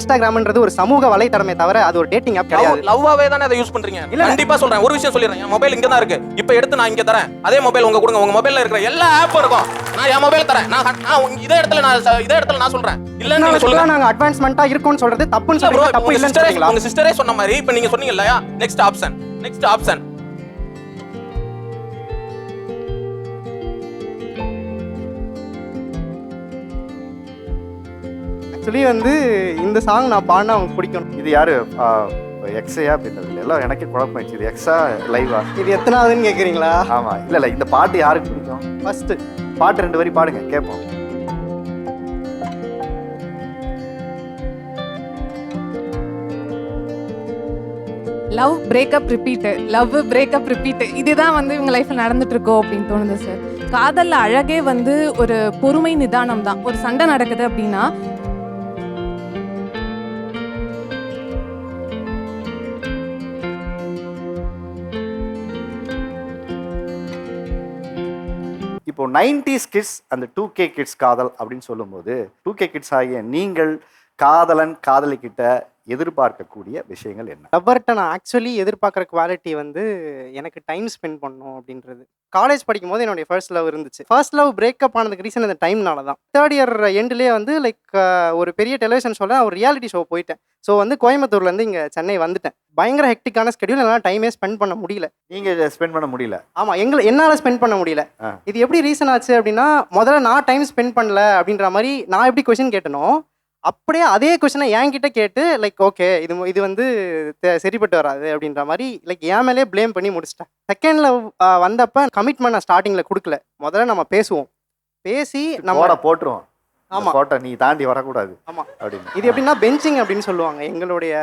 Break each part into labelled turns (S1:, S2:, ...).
S1: இன்ஸ்டாகிராம்ன்றது ஒரு சமூக வலைத்தளமே தவிர அது ஒரு டேட்டிங் ஆப் கிடையாது.
S2: லவ்வாவே தானே அதை யூஸ் பண்றீங்க?
S1: இல்ல.
S2: கண்டிப்பா சொல்றேன். ஒரு விஷயம் சொல்லிடுறேன். என் மொபைல் இங்க தான் இருக்கு. இப்போ எடுத்து நான் இங்க தரேன். அதே மொபைல் உங்க கொடுங்க. உங்க மொபைல்ல இருக்கிற எல்லா ஆப்பும் இருக்கும். நான் என் மொபைல் தரேன். நான் நான் இதே இடத்துல நான் இதே இடத்துல நான் சொல்றேன். இல்லன்னு நீங்க சொல்லுங்க.
S1: நாங்க அட்வான்ஸ்மெண்டா இருக்கோம்னு சொல்றது தப்புன்னு
S2: இல்ல
S1: சொல்றீங்க. தப்பு இல்லைன்னு
S2: சிஸ்டரே
S1: சொல்றீங்களா?
S2: உங்க சிஸ்டரே சொன்ன மாதிரி இப்போ நீங்க சொன்னீங்க இல்லையா? Next option next option
S1: actually வந்து இந்த சாங் நான் பாடினா அவங்களுக்கு பிடிக்கும்.
S3: இது யாரு? எக்ஸையா? அப்படின்றது எல்லாம் எனக்கே குழப்பமாயிடுச்சு இது எக்ஸா லைவா?
S1: இது எத்தனாவதுன்னு கேக்குறீங்களா?
S3: ஆமா. இல்ல இல்ல இந்த பாட்டு யாருக்கு பிடிக்கும்?
S1: ஃபர்ஸ்ட்
S3: பாட்டு ரெண்டு வரி பாடுங்க கேட்போம்
S4: love breakup repeat love breakup repeat இதுதான் வந்து இவங்க லைஃப்ல நடந்துட்டு இருக்கோ அப்படின்னு தோணுது சார் காதல்ல அழகே வந்து ஒரு பொறுமை நிதானம் தான் ஒரு சண்டை நடக்குது அப்படின்னா
S3: இப்போ நைன்டிஸ் கிட்ஸ் அந்த டூ கே கிட்ஸ் காதல் அப்படின்னு சொல்லும்போது டூ கே கிட்ஸ் ஆகிய நீங்கள் காதலன் காதலிக்கிட்ட எதிர்பார்க்கக்கூடிய விஷயங்கள் என்ன?
S1: லவ்வர்கிட்ட நான் ஆக்சுவலி எதிர்பார்க்குற குவாலிட்டி வந்து எனக்கு டைம் ஸ்பெண்ட் பண்ணணும் அப்படின்றது. காலேஜ் படிக்கும் போது என்னுடைய ஃபர்ஸ்ட் லவ் இருந்துச்சு. ஃபர்ஸ்ட் லவ் பிரேக்கப் ஆனதுக்கு ரீசன் இந்த டைம்னால தான் தேர்ட் இயர் எண்ட்லேயே வந்து லைக் ஒரு பெரிய டெலிவிஷன் ஷோவில் ஒரு ரியாலிட்டி ஷோ போயிட்டேன். ஸோ வந்து கோயம்புத்தூர்லேருந்து இங்கே சென்னை வந்துட்டேன். பயங்கர ஹெக்டிக்கான ஸ்கெடியூல் என்னால் டைமே ஸ்பெண்ட் பண்ண முடியல.
S3: நீங்க ஸ்பெண்ட் பண்ண முடியல?
S1: ஆமாம் எங்களை என்னால் ஸ்பெண்ட் பண்ண முடியல. இது எப்படி ரீசன் ஆச்சு அப்படின்னா முதல்ல நான் டைம் ஸ்பெண்ட் பண்ணல அப்படின்ற மாதிரி நான் எப்படி கொஷின் கேட்டனோ அப்படியே அதே கொஷினை என்கிட்ட கேட்டு லைக் ஓகே இது இது வந்து சரிப்பட்டு வராது அப்படின்ற மாதிரி லைக் என் மேலே ப்ளேம் பண்ணி முடிச்சிட்டேன். செகண்ட்ல வந்தப்ப கமிட்மெண்ட் நான் ஸ்டார்டிங்கில் கொடுக்கல. முதல்ல நம்ம பேசுவோம். பேசி நம்ம
S3: போட போட்டுருவோம்.
S1: ஆமா.
S3: போட்ட நீ தாண்டி வரக்கூடாது
S1: ஆமா.
S3: அப்படின்னு.
S1: இது எப்படின்னா பெஞ்சிங் அப்படின்னு சொல்லுவாங்க எங்களுடைய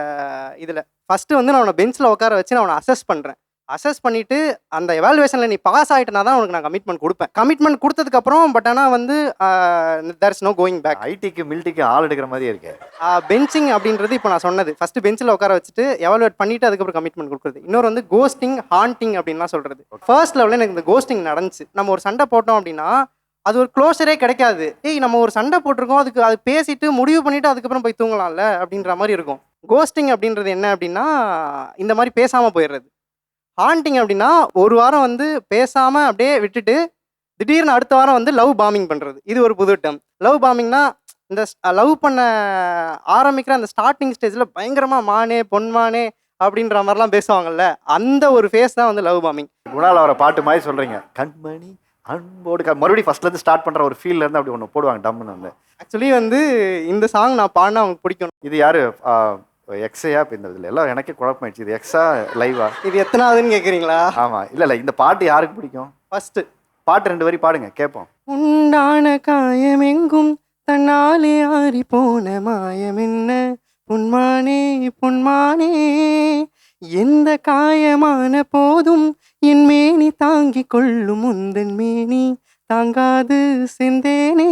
S1: இதில். ஃபர்ஸ்ட் வந்து நான் அவனை பெஞ்சில் உட்கார வச்சு நான் அவனை அசஸ் பண்ணுறேன் அசஸ் பண்ணிட்டு அந்த எவாலுவேஷனில் நீ பாஸ் ஆகிட்டனா தான் உனக்கு நான் கமிட்மெண்ட் கொடுப்பேன். கமிட்மெண்ட் கொடுத்ததுக்கப்புறம் பட் ஆனால் வந்து there is no going back
S3: ஐடிக்கு மில்டிக்கு ஆள் எடுக்கிற மாதிரி இருக்கு.
S1: பெஞ்சிங் அப்படின்றது இப்போ நான் சொன்னது. ஃபர்ஸ்ட் பெஞ்சில் உட்கார வச்சுட்டு எவாலுவேட் பண்ணிட்டு அதுக்கப்புறம் கமிட்மெண்ட் கொடுக்குறது. இன்னொரு வந்து கோஸ்டிங் ஹாண்டிங் அப்படின்லாம் சொல்றது. ஃபர்ஸ்ட் லெவலில் எனக்கு இந்த கோஸ்டிங் நடந்துச்சு. நம்ம ஒரு சண்டை போட்டோம் அப்படின்னா அது ஒரு க்ளோஸரே கிடைக்காது. ஏய் நம்ம ஒரு சண்டை போட்டிருக்கோம் அதுக்கு அது பேசிட்டு முடிவு பண்ணிட்டு அதுக்கப்புறம் போய் தூங்கலாம்ல அப்படின்ற மாதிரி இருக்கும். கோஸ்டிங் அப்படின்றது என்ன அப்படின்னா இந்த மாதிரி பேசாமல் போயிடுறது. ஹாண்டிங் அப்படின்னா ஒரு வாரம் வந்து பேசாமல் அப்படியே விட்டுட்டு திடீர்னு அடுத்த வாரம் வந்து லவ் பாமிங் பண்ணுறது இது ஒரு புது டம் லவ் பாமிங்னா இந்த லவ் பண்ண ஆரம்பிக்கிற அந்த ஸ்டார்டிங் ஸ்டேஜில் பயங்கரமாக மானே பொன்மானே அப்படின்ற மாதிரிலாம் பேசுவாங்கல்ல அந்த ஒரு ஃபேஸ் தான் வந்து லவ் பாமிங்
S3: குணால் அவரை பாட்டு மாதிரி சொல்றீங்க. கண்மணி அன்போடு மறுபடியும் ஃபர்ஸ்ட்ல இருந்து ஸ்டார்ட் பண்ற ஒரு ஃபீல்ல இருந்து அப்படி ஒன்று போடுவாங்க டம்னு வந்து
S1: ஆக்சுவலி வந்து இந்த சாங் நான் பாடினா அவங்களுக்கு பிடிக்கும்.
S3: இது யாரு? எக்ஸையா இப்போ இந்த இதுல எல்லாம் எனக்கே குழப்பமாயிடுச்சு. இது எக்ஸா லைவா
S1: இது எத்தனாவதுன்னு கேட்குறீங்களா
S3: ஆமா. இல்ல இல்ல. இந்த பாட்டு யாருக்கு பிடிக்கும்?
S1: ஃபர்ஸ்ட்
S3: பாட்டு ரெண்டு வரி பாடுங்க. கேட்போம்
S1: உண்டான காயமெங்கும் தன்னாலே ஆறி போன மாயம் என்ன பொன்மானே பொன்மானே. எந்த காயமான போதும் என் மேனி தாங்கிக் கொள்ளும் உந்தன் மேனி தாங்காது செந்தேனே.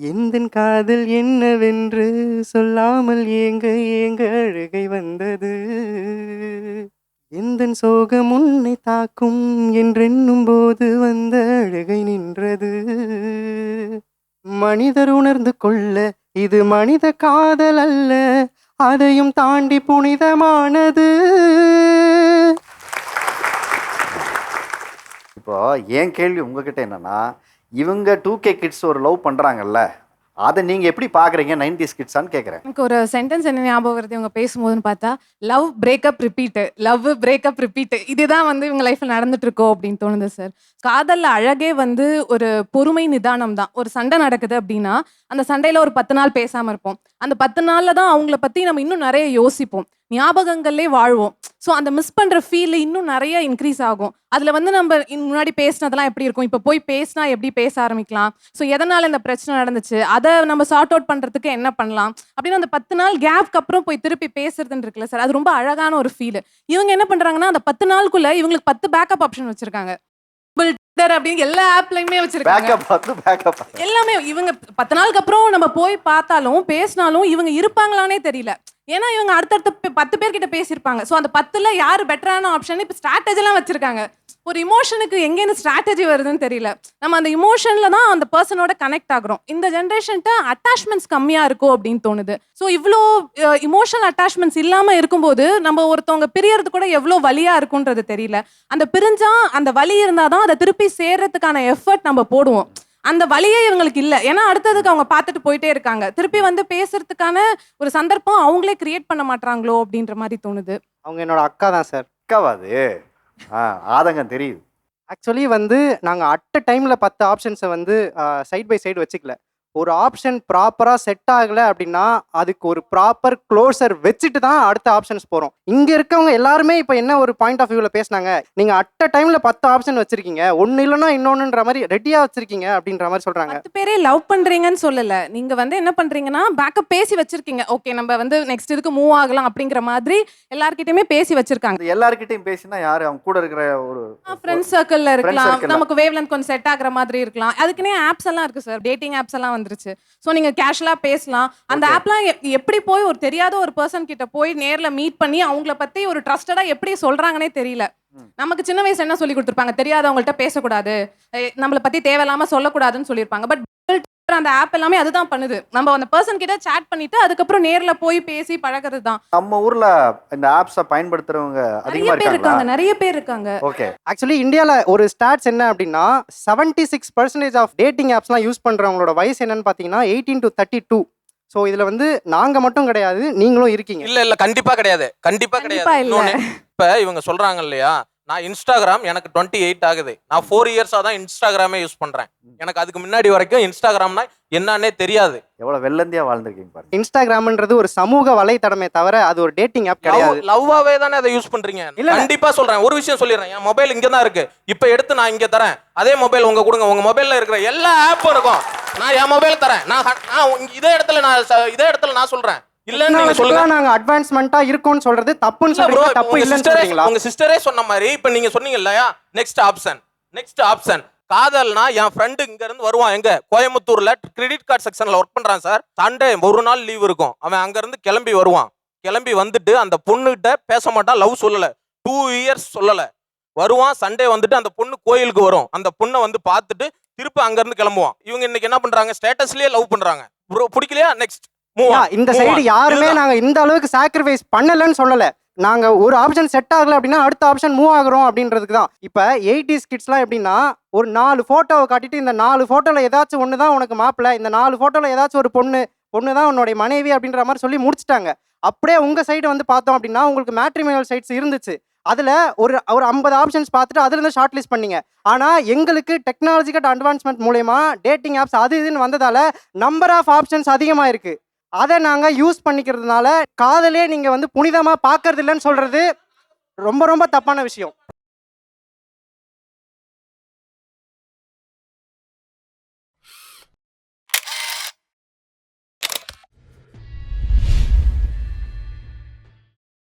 S1: எந்த காதல் என்னவென்று சொல்லாமல் ஏங்க ஏங்க அழுகை வந்தது? எந்த சோகம் உன்னை தாக்கும் என்றென்னும் போது வந்த அழுகை நின்றது? மனிதர் உணர்ந்து கொள்ள இது மனித காதல் அல்ல அதையும் தாண்டி புனிதமானது.
S3: இப்போது என் கேள்வி உங்ககிட்ட என்னென்னா இவங்க டூ கே கிட்ஸ் ஒரு லவ் பண்ணுறாங்கல்ல அதை நீங்கள் எப்படி பார்க்குறீங்க நைன்டிஸ் கிட்ஸான்னு கேட்குறேன்
S4: எனக்கு ஒரு சென்டென்ஸ் என்ன ஞாபகம் வருது இவங்க பேசும்போதுன்னு பார்த்தா love breakup repeat love breakup repeat இதுதான் வந்து இவங்க லைஃப்பில் நடந்துட்டு இருக்கோ அப்படின்னு தோணுது சார் காதலில் அழகே வந்து ஒரு பொறுமை நிதானம் தான். ஒரு சண்டை நடக்குது அப்படின்னா அந்த சண்டையில் ஒரு பத்து நாள் பேசாமல் இருப்போம். அந்த பத்து நாளில் தான் அவங்கள பற்றி நம்ம இன்னும் நிறைய யோசிப்போம். ஞாபகங்கள்லே வாழ்வோம். ஸோ அந்த மிஸ் பண்ற ஃபீல் இன்னும் நிறைய இன்க்ரீஸ் ஆகும். அதுல வந்து நம்ம முன்னாடி பேசினதெல்லாம் எப்படி இருக்கும்? இப்போ போய் பேசினா எப்படி பேச ஆரம்பிக்கலாம்? ஸோ எதனால இந்த பிரச்சனை நடந்துச்சு? அதை நம்ம சார்ட் அவுட் பண்றதுக்கு என்ன பண்ணலாம்? அப்படின்னு அந்த பத்து நாள் கேப்க்கு அப்புறம் போய் திருப்பி பேசுறதுன்னு இருக்குல்ல சார் அது ரொம்ப அழகான ஒரு ஃபீல் இவங்க என்ன பண்றாங்கன்னா அந்த பத்து நாளுக்குள்ள இவங்களுக்கு பத்து பேக்கப் ஆப்ஷன் வச்சிருக்காங்க. அப்படின்னு எல்லா ஆப்லயுமே வச்சிருக்காங்க. எல்லாமே இவங்க பத்து நாளுக்கு அப்புறம் நம்ம போய் பார்த்தாலும் பேசினாலும் இவங்க இருப்பாங்களானே தெரியல. ஏன்னா இவங்க அடுத்தடுத்த பே- பத்து பேர்கிட்ட பேசியிருப்பாங்க. ஸோ அந்த பத்துல யார் பெட்டரான ஆப்ஷன் இப்போ ஸ்ட்ராட்டஜிலாம் வச்சிருக்காங்க. ஒரு இமோஷனுக்கு எங்கேருந்து ஸ்ட்ராட்டஜி வருதுன்னு தெரியல. நம்ம அந்த இமோஷனில் தான் அந்த பர்சனோட கனெக்ட் ஆகுறோம். இந்த ஜென்ரேஷன்ட்ட அட்டாச்மெண்ட்ஸ் கம்மியாக இருக்கும் அப்படின்னு தோணுது. ஸோ இவ்வளோ இமோஷனல் அட்டாச்மெண்ட்ஸ் இல்லாமல் இருக்கும்போது நம்ம ஒருத்தவங்க பிரியறது கூட எவ்வளோ வலியாக இருக்குன்றது தெரியல. அந்த பிரிஞ்சால் அந்த வலி இருந்தால் தான் அதை திருப்பி சேர்றதுக்கான எஃபர்ட் நம்ம போடுவோம். அந்த வழியே இவங்களுக்கு இல்லை. ஏன்னா அடுத்ததுக்கு அவங்க பார்த்துட்டு போயிட்டே இருக்காங்க. திருப்பி வந்து பேசுறதுக்கான ஒரு சந்தர்ப்பம் அவங்களே கிரியேட் பண்ண மாட்டாங்களோ அப்படின்ற மாதிரி தோணுது.
S1: அவங்க என்னோட அக்கா தான் சார்.
S3: அக்காவாது ஆதங்கம் தெரியுது.
S1: ஆக்சுவலி வந்து நாங்கள் அட் டைமில் பத்து ஆப்ஷன்ஸை வந்து சைட் பை சைடு வச்சுக்கல. ஒரு ஆப்ஷன் ப்ராப்பராக செட் ஆகலை அப்படின்னா அதுக்கு ஒரு ப்ராப்பர் க்ளோசர் வச்சுட்டு தான் அடுத்த ஆப்ஷன்ஸ் போகிறோம் இங்கே இருக்கவங்க எல்லாருமே இப்போ என்ன ஒரு பாயிண்ட் ஆஃப் வியூவில் பேசுனாங்க? நீங்கள் அட் டைமில் பத்து ஆப்ஷன் வச்சுருக்கீங்க. ஒன்று இல்லைன்னா இன்னொன்றுன்ற மாதிரி ரெடியாக வச்சுருக்கீங்க அப்படின்ற மாதிரி சொல்கிறாங்க
S4: பத்து பேரே லவ் பண்றீங்கன்னு சொல்லல. நீங்க வந்து என்ன பண்றீங்கன்னா பேக்கப் பேசி வச்சிருக்கீங்க. ஓகே நம்ம வந்து நெக்ஸ்ட் இதுக்கு மூவ் ஆகலாம் அப்படிங்கிற மாதிரி எல்லார்கிட்டயுமே பேசி வச்சிருக்காங்க.
S3: எல்லார்கிட்டயும் பேசினா யாரு? அவங்க கூட இருக்கிற ஒரு
S4: ஃப்ரெண்ட்ஸ் சர்க்கிள்ல இருக்கலாம். நமக்கு வேவ் லென்த் கொஞ்சம் செட் ஆகுற மாதிரி இருக்கலாம். அதுக்குன்னே ஆப்ஸ் எல்லாம் இருக்கு சார் டேட்டிங் ஆப்ஸ் எல்லாம் வந்துருச்சு. ஸோ நீங்க கேஷுவலா பேசலாம். அந்த. ஆப்லாம் எப்படி போய் ஒரு தெரியாத ஒரு பர்சன் கிட்ட போய் நேர்ல மீட் பண்ணி அவங்கள பத்தி ஒரு ட்ரஸ்டடா எப்படி சொல்றாங்கன்னே தெரியல. நமக்கு சின்ன வயசுல என்ன சொல்லி கொடுத்துருப்பாங்க? தெரியாதவங்கள்ட்ட பேசக்கூடாது. நம்மளை பத்தி தேவையில்லாம சொல்லக்கூடாதுன்னு சொல்லியிருப்பாங்க. பட் அந்த ஆப் எல்லாமே அதுதான் பண்ணுது. நம்ம அந்த பர்சன் கிட்ட சேட் பண்ணிட்டு அதுக்கப்புறம் நேர்ல போய் பேசி பழகிறது தான்
S3: நம்ம ஊர்ல இந்த ஆப்ஸை பயன்படுத்துறவங்க
S4: நிறைய
S3: அதிகமா
S4: பேர் இருக்காங்க நிறைய பேர் இருக்காங்க.
S3: ஓகே
S1: ஆக்சுவலி இந்தியாவில் ஒரு ஸ்டாட்ஸ் என்ன அப்படின்னா seventy six percentage of dating ஆப்ஸ்லாம் use பண்ணுறவங்களோட வயசு என்னன்னு பார்த்தீங்கன்னா eighteen to thirty two so இதில் வந்து நாங்கள் மட்டும் கிடையாது நீங்களும் இருக்கீங்க.
S2: இல்ல இல்ல கண்டிப்பா கிடையாது. கண்டிப்பா கிடையாது. இப்ப இவங்க சொல்றாங்க இல்லையா நான் இன்ஸ்டாகிராம் எனக்கு டுவெண்ட்டி எயிட் ஆகுது. நான் ஃபோர் இயர்ஸா தான் இன்ஸ்டாகிராமே யூஸ் பண்றேன். எனக்கு அதுக்கு முன்னாடி வரைக்கும் இன்ஸ்டாகிராம்னா என்னன்னே தெரியாது.
S3: எவ்வளவு வெள்ளந்தியா வாழ்ந்திருக்கீங்க பாருங்க.
S1: இன்ஸ்டாகிராம்ன்றது ஒரு சமூக வலைத்தடமே தவிர அது ஒரு டேட்டிங் ஆப் கிடையாது.
S2: லவ்வாவே தானே அதை யூஸ் பண்றீங்க?
S1: இல்ல.
S2: கண்டிப்பா சொல்றேன். ஒரு விஷயம் சொல்லிடுறேன். என் மொபைல் இங்க தான் இருக்கு. இப்ப எடுத்து நான் இங்க தரேன். அதே மொபைல் உங்க கொடுங்க. உங்க மொபைல்ல இருக்கிற எல்லா ஆப்பும் இருக்கும். நான் என் மொபைல் தரேன். நான் நான் இதே இடத்துல நான் இதே இடத்துல நான் சொல்றேன். இல்லன்னு நீங்க
S1: அட்வான்ஸ்மெண்டா இருக்கோம்னு சொல்றது தப்புன்னு
S2: இப்ப
S1: தப்பு இல்லைன்னு
S2: உங்க சிஸ்டரே சொன்ன மாதிரி இப்ப நீங்க சொன்னீங்க இல்லையா? நெக்ஸ்ட் ஆப்ஷன் நெக்ஸ்ட் ஆப்ஷன் காதல்னா என் ஃப்ரெண்டு இங்க இருந்து வருவான். எங்க? கோயம்புத்தூர்ல கிரெடிட் கார்டு செக்ஷன்ல ஒர்க் பண்றான் சார் சண்டே ஒரு நாள் லீவ் இருக்கும். அவன் அங்க இருந்து கிளம்பி வருவான். கிளம்பி வந்துட்டு அந்த பொண்ணுகிட்ட பேச மாட்டான் லவ் சொல்லல. டூ இயர்ஸ் சொல்லல. வருவான் சண்டே வந்துட்டு அந்த பொண்ணு கோயிலுக்கு வரும். அந்த பொண்ணை வந்து பார்த்துட்டு திருப்பி அங்க இருந்து கிளம்புவான். இவங்க இன்னைக்கு என்ன பண்றாங்க? ஸ்டேட்டஸ்லயே லவ் பண்றாங்க. ப்ரோ பிடிக்கலையா? நெக்ஸ்ட்
S1: இந்த சைடு யாருமே நாங்க இந்த அளவுக்கு சாக்ரிஃபைஸ் பண்ணலன்னு சொல்லல. நாங்க ஒரு ஆப்ஷன் செட் ஆகல அப்படின்னா அடுத்த ஆப்ஷன் மூவ் ஆகுறோம் அப்படின்றதுக்கு தான். இப்ப எயிட்டிஸ் கிட்ஸ்லாம் எப்படின்னா ஒரு நாலு போட்டோவை காட்டிட்டு இந்த நாலு போட்டோல ஏதாச்சும் ஒன்று தான் உனக்கு மாப்பிள்ள இந்த நாலு போட்டோல ஏதாச்சும் ஒரு பொண்ணு பொண்ணு தான் உன்னுடைய மனைவி அப்படின்ற மாதிரி சொல்லி முடிச்சிட்டாங்க. அப்படியே உங்க சைடு வந்து பார்த்தோம் அப்படின்னா உங்களுக்கு மேட்ரிமோனியல் சைட்ஸ் இருந்துச்சு. அதுல ஒரு ஒரு ஐம்பது ஆப்ஷன்ஸ் பார்த்துட்டு அதுல இருந்து ஷார்ட் லிஸ்ட் பண்ணீங்க. ஆனா எங்களுக்கு டெக்னாலஜிக்கல் அட்வான்ஸ்மெண்ட் மூலயமா டேட்டிங் ஆப்ஸ் அது இதுன்னு வந்ததால நம்பர் ஆஃப் ஆப்ஷன்ஸ் அதிகமாக இருக்கு அதை நாங்கள் யூஸ் பண்ணிக்கிறதுனால காதலே நீங்கள் வந்து புனிதமாக பார்க்கறது இல்லைன்னு சொல்கிறது ரொம்ப ரொம்ப தப்பான விஷயம்.